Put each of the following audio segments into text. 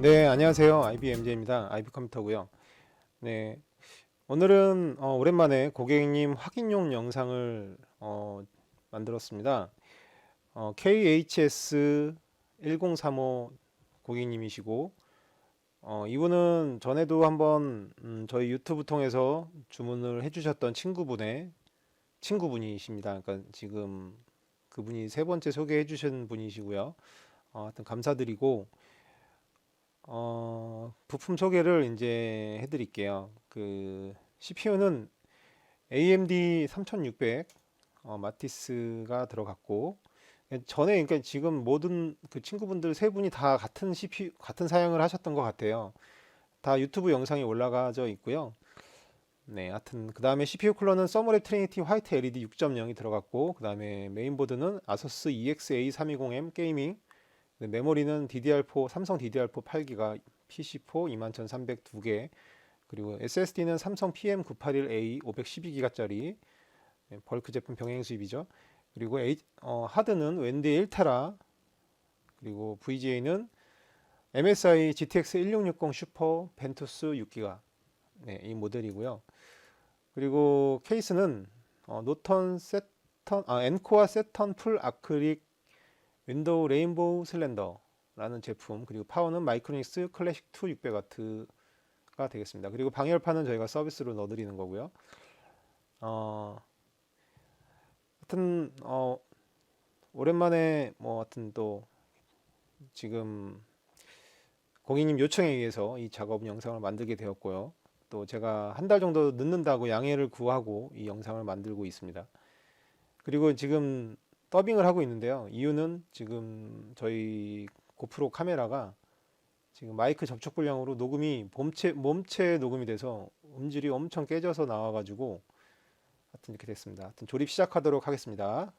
네, 안녕하세요. IBMJ입니다. IB 컴퓨터고요. 네, 오늘은 어, 오랜만에 고객님 확인용 영상을 어, 만들었습니다. 어, KHS1035 고객님이시고 어, 이분은 전에도 한번 음, 저희 유튜브 통해서 주문을 해주셨던 친구분의 친구분이십니다. 그러니까 지금 그분이 세 번째 소개해 주신 분이시고요. 어, 하여튼 감사드리고 어, 부품 소개를 이제 해드릴게요. 그 CPU는 AMD 3600 어, 마티스가 들어갔고 전에 그러니까 지금 모든 그 친구분들 세 분이 다 같은 CPU 같은 사양을 하셨던 것 같아요. 다 유튜브 영상이 올라가져 있고요. 네, 하여튼 그 다음에 CPU 쿨러는 서머랩 트리니티 화이트 LED 6.0이 들어갔고 그 다음에 메인보드는 아서스 EXA 320M 게이밍 네, 메모리는 DDR4 삼성 DDR4 8기가 PC4 21302개 그리고 SSD는 삼성 PM981A 512기가짜리 네, 벌크 제품 병행 수입이죠. 그리고 H, 어, 하드는 웬디 1테라 그리고 VGA는 MSI GTX 1660 슈퍼 벤투스 6기가 네, 이 모델이고요. 그리고 케이스는 어, 노턴 세턴 아 엔코어 세턴 풀 아크릭 윈도우 레인보우 슬렌더라는 제품 그리고 파워는 마이크로닉스 클래식 2 600W가 되겠습니다. 그리고 방열판은 저희가 서비스로 넣어드리는 거고요. 어, 하여튼 어, 오랜만에 뭐 하여튼 또 지금 고객님 요청에 의해서 이 작업 영상을 만들게 되었고요. 또 제가 한 달 정도 늦는다고 양해를 구하고 이 영상을 만들고 있습니다. 그리고 지금 더빙을 하고 있는데요. 이유는 지금 저희 고프로 카메라가 지금 마이크 접촉 불량으로 녹음이 몸체 몸체 녹음이 돼서 음질이 엄청 깨져서 나와가지고 하여튼 이렇게 됐습니다. 하여튼 조립 시작하도록 하겠습니다.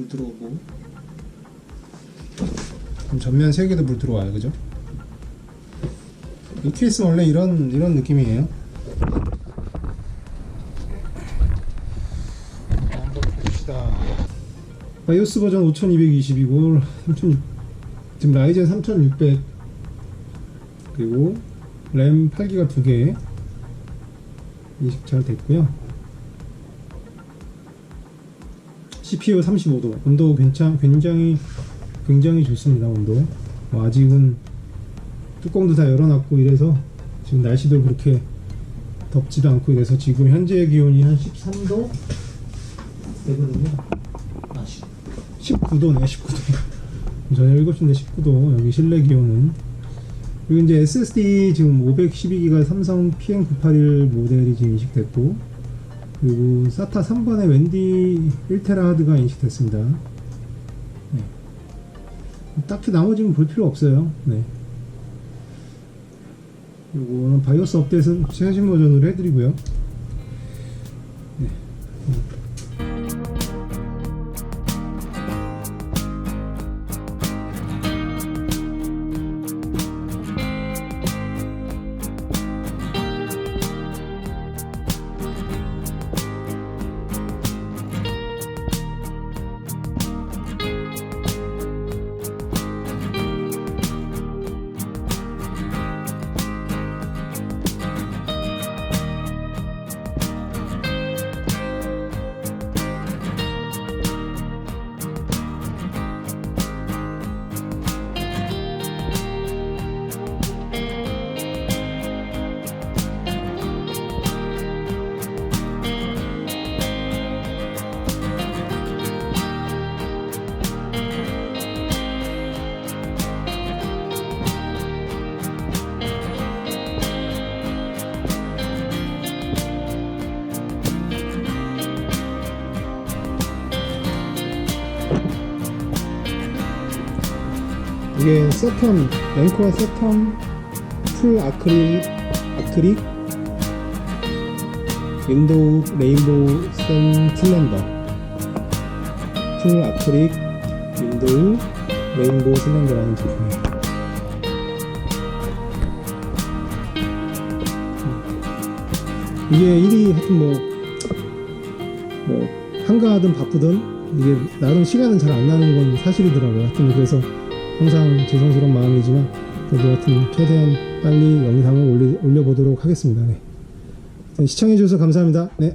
불 들어오고. 그럼 전면 세 개도 불 들어와요 그죠? 이 케이스 원래 이런 이런 느낌이에요. 한번 봅시다. 바이오스 버전 5220이고 3600 지금 라이젠 3600 그리고 램 8기가 2개. 인식 잘 됐고요 CPU 35도 온도 괜찮 굉장히 굉장히 좋습니다 온도 뭐 아직은 뚜껑도 다 열어놨고 이래서 지금 날씨도 그렇게 덥지도 않고 이래서 지금 현재 기온이 한 13도 되거든요. 아, 19도네, 19도. 저녁 7시인데 19도. 여기 실내 기온은. 그리고 이제 SSD 지금 512기가 삼성 PM981 모델이 지금 인식됐고, 그리고 SATA 3번의 웬디 1테라 하드가 인식됐습니다. 네. 딱히 나머지는 볼 필요 없어요. 네. 요거는 바이오스 업데이트는 최신 버전으로 해드리고요. 이게 세텀, 앵커 세텀 풀 아크릴, 아크릭 윈도우 레인보우 선 슬렌더 풀 아크릭 윈도우 레인보우 슬렌더라는 제품이에요. 이게 일이 하여튼 뭐, 뭐, 한가하든 바쁘든 이게 나름 시간은 잘 안 나는 건 사실이더라고요. 하여튼 그래서 항상 죄송스러운 마음이지만 그래도 하여튼 최대한 빨리 영상을 올리, 올려보도록 하겠습니다. 네. 시청해주셔서 감사합니다. 네.